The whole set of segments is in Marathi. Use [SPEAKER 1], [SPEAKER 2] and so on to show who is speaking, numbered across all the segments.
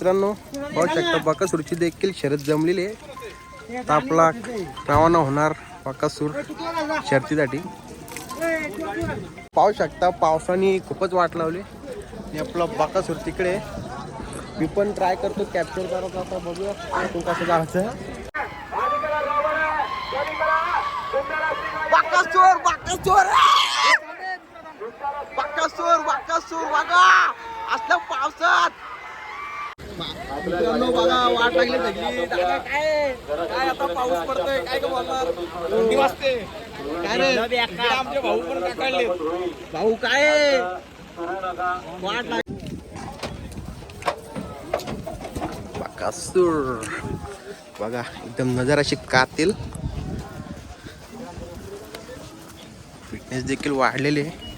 [SPEAKER 1] मित्रांनो पाहू शकता बकासूरची देखील शर्यत जमलेली आहे. तापला रवाना होणार बाकासूर शर्तीसाठी. पाहू शकता पावसाने खूपच वाट लावली. आणि आपला बकासूर तिकडे मी पण ट्राय करतो कॅप्चर करायचा आता बघूया. तू कसं जायचं. बघा! असल्या पावसात! मित्रांनो बघा वाट लागली सगळी. दादा काय काय आता पाऊस पडतोय काय का बोलणार? थंडी वाजते. काय इकडे आमचे भाऊ पण काढले भाऊ काय? वाट बकासूर बघा एकदम नजर अशी कातील. फिटनेस देखील वाढलेली आहे.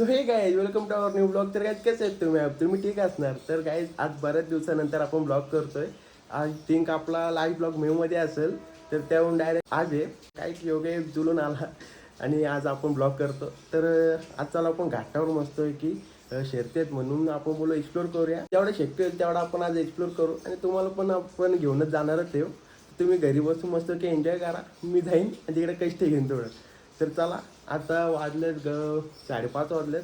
[SPEAKER 1] सो हे काय welcome to our new blog तर काय कसे आहेत तुम्ही? तुम्ही ठीक असणार? तर काय आज बऱ्याच दिवसानंतर आपण ब्लॉग करतोय. आज थिंक आपला लाईव्ह ब्लॉग मेमध्ये असेल तर त्याहून डायरेक्ट आज आहे. काय योगे जुलून आला आणि आज आपण ब्लॉग करतो. तर आज चला आपण घाटावर मस्त की शेरतेत म्हणून आपण बोलू एक्सप्लोर करूया. जेवढं शक्य होईल तेवढं आपण आज एक्सप्लोर करू. आणि तुम्हाला पण आपण घेऊनच जाणारच आहे हो. तुम्ही घरी बसून मस्त की एन्जॉय करा. मी जाईन आणि तिकडे कष्ट घेईन थोडं. तर चला आता वाजलेत ग साडेपाच वाजलेत.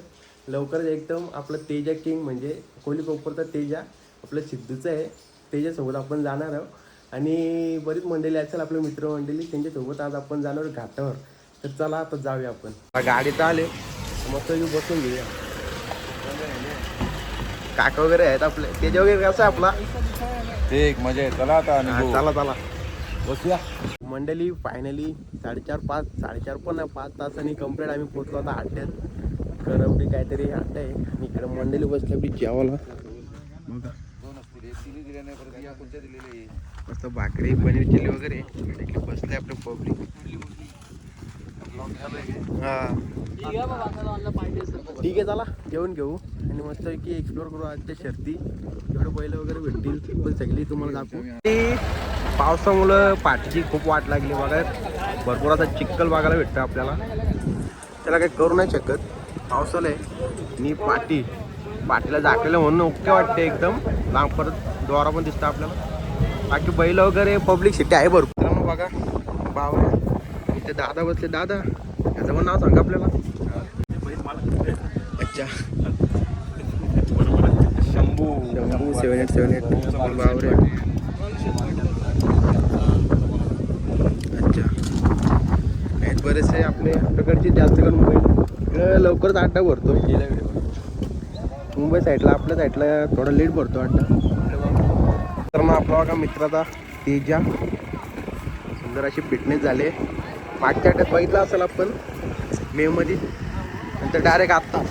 [SPEAKER 1] लवकरच एकदम आपलं तेजा किंग म्हणजे कोहली कोपरचा तेजा आपलं सिद्धूचं आहे. तेजासोबत आपण जाणार आहोत. आणि बरीच मंडळी असेल आपले मित्रमंडळी त्यांच्यासोबत आज आपण जाणार घाटावर. तर चला आता जाऊया आपण. गाडीत आले. मस्त येऊ बसून घेऊया. काका वगैरे आहेत आपले. तेजा वगैरे कसा आहे आपला?
[SPEAKER 2] ठीक मजा आहे. चला आता.
[SPEAKER 1] चला चला.
[SPEAKER 2] बसूया.
[SPEAKER 1] मंडळी फायनली साडेचार पाच साडेचार पण पाच तासांनी कंप्लीट आम्ही पोचलो आता अड्ड्यात करवडी काहीतरी अड्डा आहे. आणि इकडे मंडळी बसली आपली जेवायला. बघा मस्त भाकरी पनीर चिली वगैरे. बसले आपले पब्लिक हा. ठीक आहे चला. जेवण घेऊ. आणि मस्त की एक्सप्लोर करू आजच्या शर्ती. एवढं बैल वगैरे भेटतील. पण सगळी तुम्हाला दाखवू. पावसामुळं पाठीची खूप वाट लागली बघा. भरपूर असा चिखल बघायला भेटतं आपल्याला. त्याला काही करू नाही शकत. पावसाला आहे. आणि पाठी पाठीला झाकलेलं म्हणून ओके वाटते एकदम. लांब परत द्वारा पण दिसतं आपल्याला. बाकी बैल वगैरे पब्लिक सिटी आहे भरपूर. बघा. बाबा इथे दादा बसले. दादा याचं पण नाव सांगा आपल्याला. अच्छा.
[SPEAKER 2] Shambhu.
[SPEAKER 1] Shambhu seven eight seven eight Bawre अच्छा आहेत बरेचसे आपले आपल्याकडचे जास्त करून मुंबई लवकरच अड्डा भरतो. मुंबई साईडला आपल्या साईडला थोडा लेट भरतो अड्डा तर मग आपला बघा मित्राचा तेजा. सुंदर अशी फिटनेस झाले. मागच्या अड्ड्यात बघितला असेल आपण मेमध्ये नंतर डायरेक्ट आत्ता.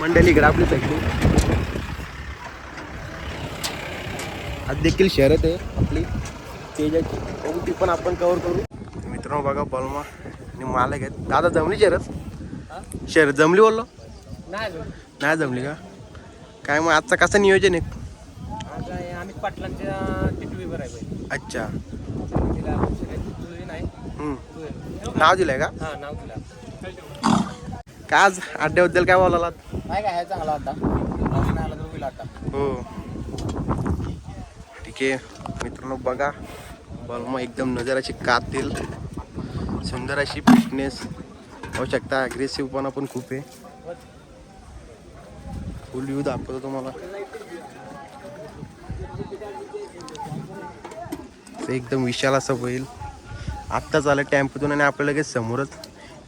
[SPEAKER 1] मंडळी इकडे आपली सगळी आज देखील शहरात आहे आपली. तेजाची. ती पण आपण कव्हर करू. मित्रांनो बघा बलमा आणि मालक आहेत. दादा जमली शर्यत शर्यत जमली बोललो? नाही जमली का? काय मग आजचा कसं नियोजन आहे?
[SPEAKER 3] आम्ही पाटलांच्या टिटवीवर आहे
[SPEAKER 1] अच्छा.
[SPEAKER 3] तिला सगळ्याची तुळी नाही
[SPEAKER 1] हम्म. नाव दिलंय का?
[SPEAKER 3] नाव तिला
[SPEAKER 1] काय आज अड्ड्याबद्दल काय बोलायला
[SPEAKER 3] नाही काय आहे चांगला आता आता
[SPEAKER 1] हो. ठीक आहे. मित्रांनो बघा. बलमा एकदम नजराची कातील सुंदर अशी फिटनेस होऊ शकता. अग्रेसिव्हपणा पण खूप आहे. फुल व्ह्यू दाखवतो तुम्हाला. ते एकदम विशाल असं होईल. आत्ताच आलं टेम्पोतून आणि आपल्या लगेच समोरच.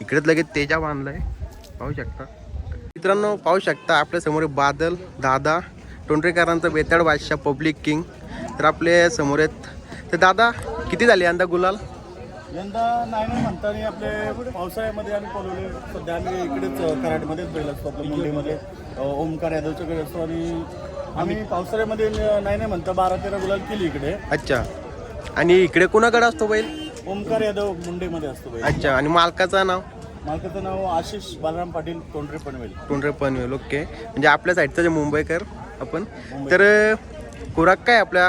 [SPEAKER 1] इकडेच लगेच तेजा बांधलाय. पाहू शकता. मित्रांनो पाहू शकता आपल्यासमोर बादल दादा टोंडरेकरांचा बेताड बादशाह पब्लिक किंग. तर आपले समोर आहेत. तर दादा किती झाले यंदा गुलाल?
[SPEAKER 4] यंदा नाही नाही म्हणता आणि आपले पावसाळ्यामध्ये आम्ही पळवले. सध्या आम्ही इकडेच कराडमध्येच बैल असतो आपल्या मुंबईमध्ये ओमकार यादवच्याकडे असतो आणि आम्ही पावसाळ्यामध्ये नाही नाही म्हणता बारा तेरा गुलाल केली इकडे.
[SPEAKER 1] अच्छा. आणि इकडे कुणाकडे असतो बैल?
[SPEAKER 4] ओमकार यादव मुंडेमध्ये असतो बैल.
[SPEAKER 1] अच्छा आणि मालकाचं नाव?
[SPEAKER 4] मालकाचं नाव आशिष बालराम पाटील तोंडरे पनवेल.
[SPEAKER 1] टोंडरे पनवेल ओके. म्हणजे आपल्या साईडचं जे मुंबईकर आपण. तर खुराक काय आपल्या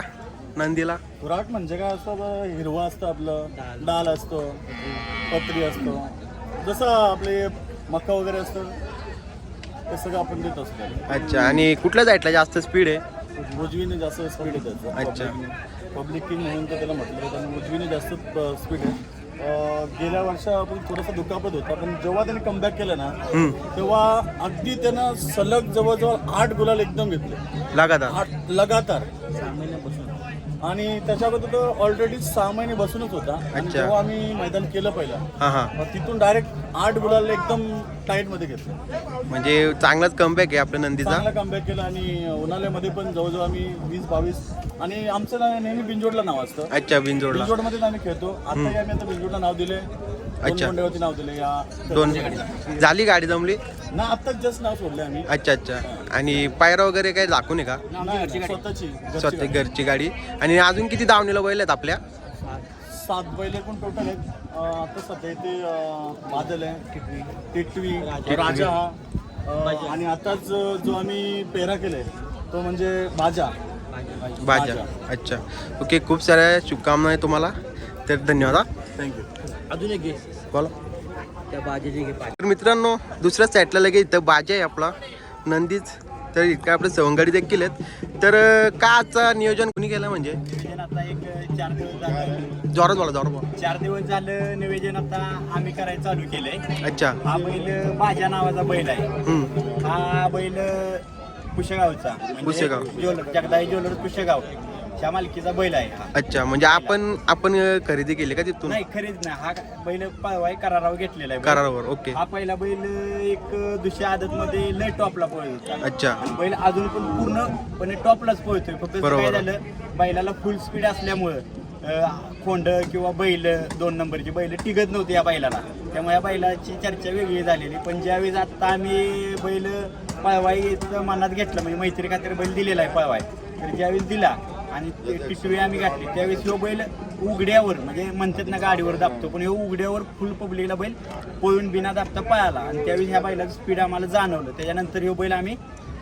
[SPEAKER 1] नंदीला?
[SPEAKER 4] खुराक म्हणजे काय असतं? बा, हिरवा असतं आपलं डाल असतो पत्री असतो. जसं आपले मका वगैरे असतं ते सगळं आपण देत असतो.
[SPEAKER 1] अच्छा आणि कुठल्या साईडला जास्त स्पीड आहे?
[SPEAKER 4] उजवीने जास्त स्पीड आहे त्याचं
[SPEAKER 1] अच्छा.
[SPEAKER 4] पब्लिक किंग म्हणून तर त्याला म्हटलं जातं. आणि उजवीने जास्त स्पीड आहे. अं, गेल्या वर्षापूर्वी थोडासा दुखापत होता. पण जेव्हा त्याने कमबॅक केलं ना तेव्हा अगदी त्यानं सलग जवळजवळ आठ गुलाल एकदम घेतले.
[SPEAKER 1] लगातार.
[SPEAKER 4] आठ लगातार. आणि त्याच्याबद्दल तो ऑलरेडी सहा महिने बसूनच होता. आणि
[SPEAKER 1] अच्छा.
[SPEAKER 4] जेव्हा आम्ही मैदान केलं पहिलं
[SPEAKER 1] हां हां.
[SPEAKER 4] मग तिथून डायरेक्ट आठ गुलाल एकदम टाईटमध्ये घेतलं.
[SPEAKER 1] म्हणजे चांगलाच कमबॅक आहे आपल्या नंदीचा.
[SPEAKER 4] चांगला कमबॅक केला आणि उन्हाळ्यामध्ये पण जवळजवळ आम्ही वीस बावीस आणि आमचं ना नेहमी बिंजोडला नाव असतं.
[SPEAKER 1] अच्छा बिनजोडला.
[SPEAKER 4] बिंजोडमध्येच आम्ही खेळतो. आताही आम्ही आता बिंजोडला नाव दिले
[SPEAKER 1] अच्छा.
[SPEAKER 4] मोंड्यावरती नाव दिले या
[SPEAKER 1] दोन झाली गाडी जमली?
[SPEAKER 4] ना आत्ताच जस्ट नाव सोडले आम्ही.
[SPEAKER 1] अच्छा अच्छा. आणि पायरा वगैरे काही दाखवून आहे का?
[SPEAKER 4] नाही, स्वतःची. घरची
[SPEAKER 1] स्वतः
[SPEAKER 4] गाडी.
[SPEAKER 1] घरची गाडी. आणि अजून किती दावणीला बैल आहेत आपल्या?
[SPEAKER 4] सात बैल पण टोटल आहेत. अं, आता सध्या इथे अं, बादल आहे टिटवी. राजा अं, आणि आताच जो आम्ही पेरा केलाय तो म्हणजे बाजा.
[SPEAKER 1] बाजा. अच्छा. ओके खूप साऱ्या शुभकामना आहे तुम्हाला. तर धन्यवाद हा.
[SPEAKER 4] थँक्यू
[SPEAKER 3] अजून एक घे.
[SPEAKER 1] बोला.
[SPEAKER 3] त्या बाजेची घे पाच.
[SPEAKER 1] तर मित्रांनो दुसऱ्या साईडला लगेच इथं बाजा आहे आपला. नंदीच. तर इतकं आपले सवंगडी देखील आहेत. तर अं, का आजचा नियोजन कोणी केलं म्हणजे?
[SPEAKER 3] निवेदन आता एक चार दिवस झालं.
[SPEAKER 1] जोरात बोला जोरात बोला.
[SPEAKER 3] चार दिवस झालं निवेदन आता आम्ही करायला चालू केलंय.
[SPEAKER 1] अच्छा.
[SPEAKER 3] हा बैल बाजा नावाचा बैल आहे.
[SPEAKER 1] हम्म.
[SPEAKER 3] हा बैल पुशेगावचा.
[SPEAKER 1] Pusegaon.
[SPEAKER 3] Jeweller Jagdai jeweller Pushegaon. त्या मालकीचा बैल आहे हा.
[SPEAKER 1] अच्छा म्हणजे आपण आपण खरेदी केली का तिथून?
[SPEAKER 3] नाही खरीच नाही. हा बैल पळवाय करारावर घेतलेला आहे बैल.
[SPEAKER 1] करारावर ओके.
[SPEAKER 3] हा पहिला बैल एक दुसऱ्या आदत मध्ये लय टॉपला पळत होता.
[SPEAKER 1] अच्छा.
[SPEAKER 3] आणि बैल अजून पण पूर्णपणे टॉपलाच पळतोय. फक्त
[SPEAKER 1] बरोबर.
[SPEAKER 3] काय झालं बैलाला फुल स्पीड असल्यामुळं अं, खोंड किंवा बैल दोन नंबरची बैल टिकत नव्हती या बैलाला. त्यामुळे या बैलाची चर्चा वेगळी झालेली. पण ज्यावेळेस आता आम्ही बैल पळवायचं मनात घेतलं म्हणजे मैत्री खातीर बैल दिलेला आहे पळवाय. तर ज्यावेळेस दिला आणि ते टिटवी आम्ही घातली. त्यावेळेस ह्यो बैल उघड्यावर म्हणजे म्हणतात ना गाडीवर दाबतो पण ह्यो उघड्यावर फुल पब्लिकला बैल पळून बिना दाबता पळाला. आणि त्यावेळेस ह्या बैलाचं स्पीड आम्हाला जाणवलं. त्याच्यानंतर ह्यो बैल आम्ही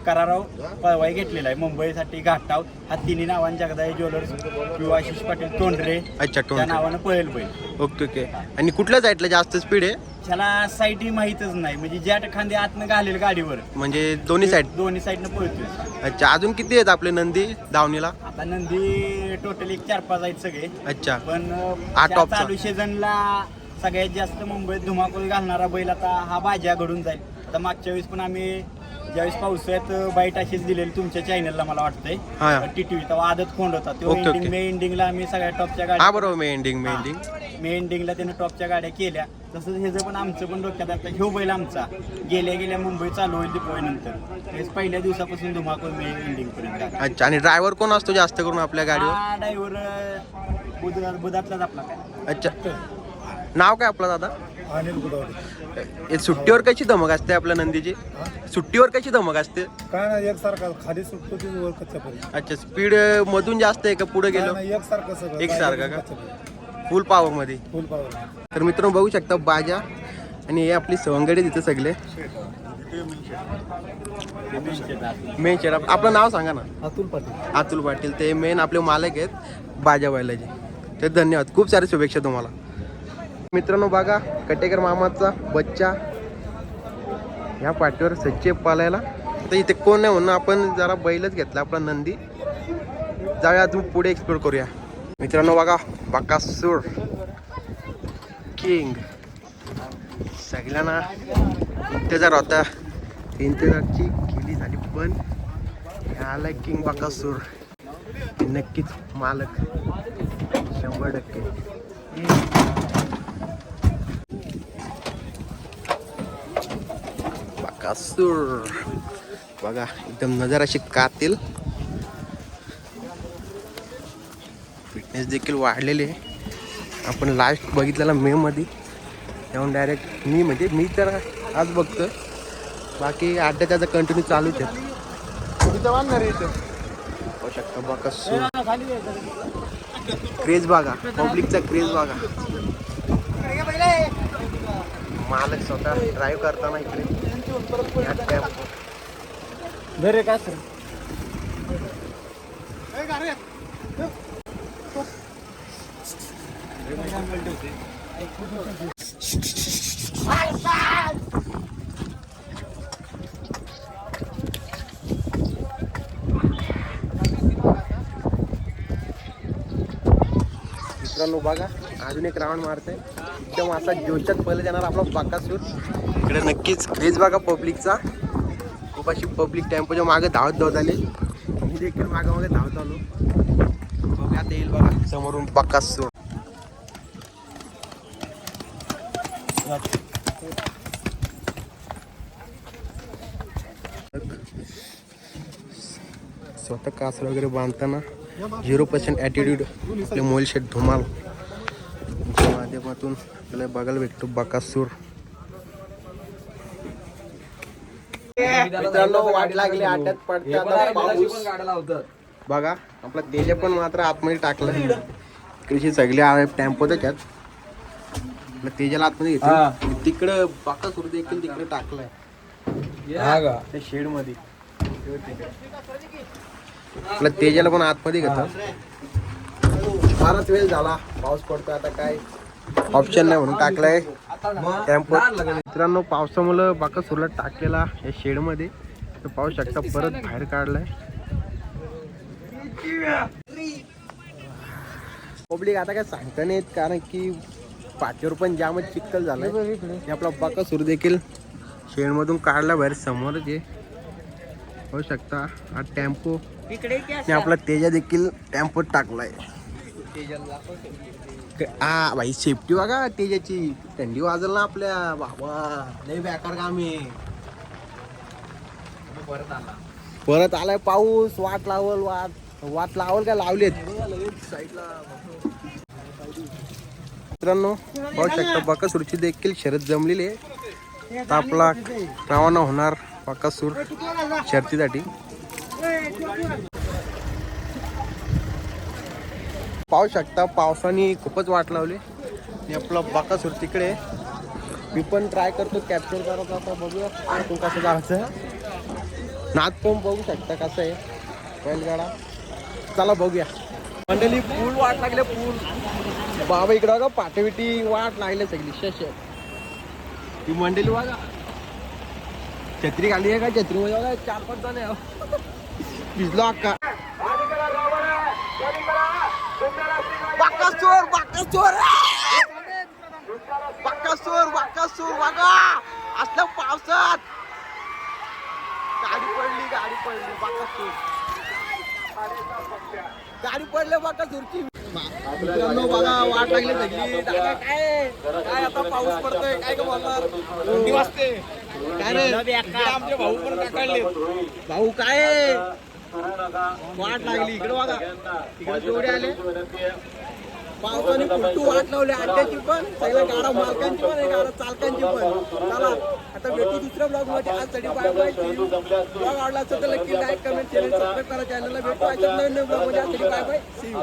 [SPEAKER 3] कराराव पळवाई घेतलेला आहे. मुंबईसाठी घाटाव हा तिन्ही नावान जगदाई ज्वेलर्स किंवा आशिष पाटील तोंडरे
[SPEAKER 1] अच्छा
[SPEAKER 3] त्या
[SPEAKER 1] टोन
[SPEAKER 3] नावानं पळेल बैल.
[SPEAKER 1] Okay okay. आणि कुठल्या साईडला जास्त स्पीड आहे?
[SPEAKER 3] त्याला साईडही माहीतच नाही. म्हणजे ज्या खांदे आतनं घालेल गाडीवर.
[SPEAKER 1] म्हणजे दोन्ही साईड
[SPEAKER 3] दोन्ही साईडनं पळतोय.
[SPEAKER 1] अच्छा अजून किती आहेत आपले नंदी दावणीला
[SPEAKER 3] आता नंदी टोटल एक चार पाच आहेत सगळे.
[SPEAKER 1] अच्छा.
[SPEAKER 3] पण
[SPEAKER 1] हा
[SPEAKER 3] त्या. चालू सीझनला सगळ्यात जास्त मुंबईत धुमाकूळ घालणारा बैल आता हा बाज्या घडून जाईल. आता मागच्या वेळेस पण आम्ही ज्यावेळेस पावसाळ्यात बाईट अशीच दिलेली तुमच्या चॅनलला मला वाटतंय.
[SPEAKER 1] हा.
[SPEAKER 3] टीटीव्ही तेव्हा आदत खोंड होता. तो
[SPEAKER 1] ओके, ओके.
[SPEAKER 3] एंडिंग मे एंडिंगला आम्ही सगळ्या टॉपच्या
[SPEAKER 1] हा
[SPEAKER 3] गाड्या
[SPEAKER 1] बरोबर मे एंडिंग मे एंडिंग
[SPEAKER 3] मे एंडिंगला त्यानं टॉपच्या गाड्या केल्या. तसंच ह्याचं पण आमचं पण डोक्यात आता ह्यो बैल आमचा. गेल्या गेल्या मुंबई चालू होईल दिवाळीनंतर तेच पहिल्या दिवसापासून धुमाकूळ मे एंडिंग पर्यंत
[SPEAKER 1] अच्छा आणि ड्रायव्हर कोण असतो जास्त करून आपल्या गाडीवर?
[SPEAKER 3] हा ड्रायव्हर बुध बुधातलाच आपला. काय
[SPEAKER 1] अच्छा. नाव काय आपलं दादा?
[SPEAKER 4] अनिल
[SPEAKER 1] हे सुट्टीवर कशी धमक असते आपल्या नंदीची? सुट्टीवर कशी धमक असते?
[SPEAKER 4] काय नाही एकसारखा खाली सुटतो की वर कच्च्यापर्यंत
[SPEAKER 1] अच्छा स्पीड मधून जास्त आहे का पुढे गेलो?
[SPEAKER 4] एकसारखं सगळं.
[SPEAKER 1] एकसारखं का? फुल पॉवर मध्ये.
[SPEAKER 4] फुल पावर
[SPEAKER 1] तर मित्रांनो बघू शकता बाजा आणि हे आपली सवंगडी तिथे सगळे. Main shed. आपलं नाव सांगा ना.
[SPEAKER 4] अतुल पाटील.
[SPEAKER 1] अतुल पाटील ते मेन आपले मालक आहेत बाजा बैलाचे. तर धन्यवाद. खूप सारे शुभेच्छा तुम्हाला. मित्रांनो बघा कटेकर मामाचा बच्चा ह्या पाठीवर सच्चे पालायला. तर इथे कोण नाही म्हणून आपण जरा बैलच घेतला आपला नंदी. जाऊया अजून पुढे एक्सप्लोर करूया. मित्रांनो बघा बाकासूर. किंग सगळ्यांना इंतजार होता. इंतजारची केली झाली पण आलाय किंग बाकासूर. नक्कीच मालक. शंभर टक्के. कासूर बघा एकदम नजर अशी कातील. फिटनेस देखील वाढलेली आहे. आपण लास्ट बघितलेला मे मध्ये. त्याहून डायरेक्ट मी म्हणजे मी तर आज बघतोय. बाकी अड्डा त्याचा कंटिन्यू चालूच आहे क्रेज बघा पब्लिकचा क्रेज बघा. मालक स्वतः ड्राईव्ह करताना इकडे.
[SPEAKER 3] धरे का सर
[SPEAKER 1] मित्रांनो बघा अजून एक राऊंड मारते एकदम असा जोशात पहिले जाणार आपला बाका बाकासूर इकडे नक्कीच क्रेज बघा पब्लिकचा. खूप अशी पब्लिक टेम्पोच्या मागे धावत धावत आले. मी देखील मागे मागे धावत आलो. बघा आता येईल बघा समोरून बाकासूर स्वतः कासर वगैरे बांधताना झिरो पर्सेंट ॲटिट्यूड आपले मोल शेट धुमाल माध्यमातून आपल्याला बघायला भेटतो बकासूर. मित्रांनो वाट लागली आट्यात पडते. आता पाऊस. बघा आपला तेज पण मात्र आतमध्ये टाकलं. इकडची सगळी टेम्पो त्याच्यात आपलं तेजाला आतमध्ये घेतलं तिकडं बकासूर देखील तिकडे टाकलाय. त्या शेडमध्ये आपलं तेजाला पण आतमध्ये घेतात. फारच वेळ झाला. पाऊस पडतो आता काय? ऑप्शन नाही म्हणून टाकलाय. टेम्पो मित्रांनो पावसामुळे बाका सुरला टाकलेला या शेडमध्ये. तर पाहू शकता परत बाहेर काढलाय. पब्लिक आता काय सांगता नाही येत कारण की पाठीवर पण जामच चिक्कल झालाय. हे आपला बाका सुरू देखील शेडमधून काढला बाहेर समोरच आहे पाहू शकता. हा टेम्पो. आपला तेजा देखील टेम्पोत टाकलाय. हा भाई सेफ्टी बघा तेजाची थंडी वाजल ना आपल्या. बाबा लय बेकार काम आहे. परत आलाय पाऊस वाट लावल वाट वाट लावल का लावलेत? मित्रांनो पाहू शकता बकासूरची देखील शरद जमलेली आहे. आपला रवाना होणार बकासूर शर्तीसाठी पाहू शकता पावसाने खूपच वाट लावली. आणि आपला बाकासूर तिकडे मी पण ट्राय करतो कॅप्चर करायचा आता बघूया. तू कसं जायचं. नाद पण बघू शकता कसं आहे. बैलगाडा. चला बघूया. मंडळी पूल वाट लागले पूल बाबा इकडं बघा पाठविटी वाट लागले सगळी शश ती मंडळी बघा. छत्री खाली आहे का? छत्रीमध्ये बघा चार पाच जण आहे. भिजलो अक्का बाकासूर बाकासूर बाकासूर बाकासूर बघा असल्या पावसात. गाडी पडली गाडी पडली. बाकासूर गाडी पडले बाकासूरची मित्रांनो बघा वाट लागली सगळी. दादा काय? काय आता पाऊस पडतोय? काय का बोलणार? थंडी वाजते. काय रे? आमचे भाऊ पण काढले भाऊ काय? वाट लागली. इकडे बघा. इकडे जोडे आले. पावसाने कुठू वाट लावली? अड्ड्याची पण. सगळ्या गाडा मालकांची पण गाडा चालकांची पण. चला आता भेटू दुसऱ्या ब्लॉगमध्ये आज साठी बाय बाय. ब्लॉग आवडला असेल तर नक्की लाईक कमेंट चॅनल सबस्क्राईब करा. चॅनलला भेटू. आज नवीन ब्लॉगमध्ये आज बाय बाय. सी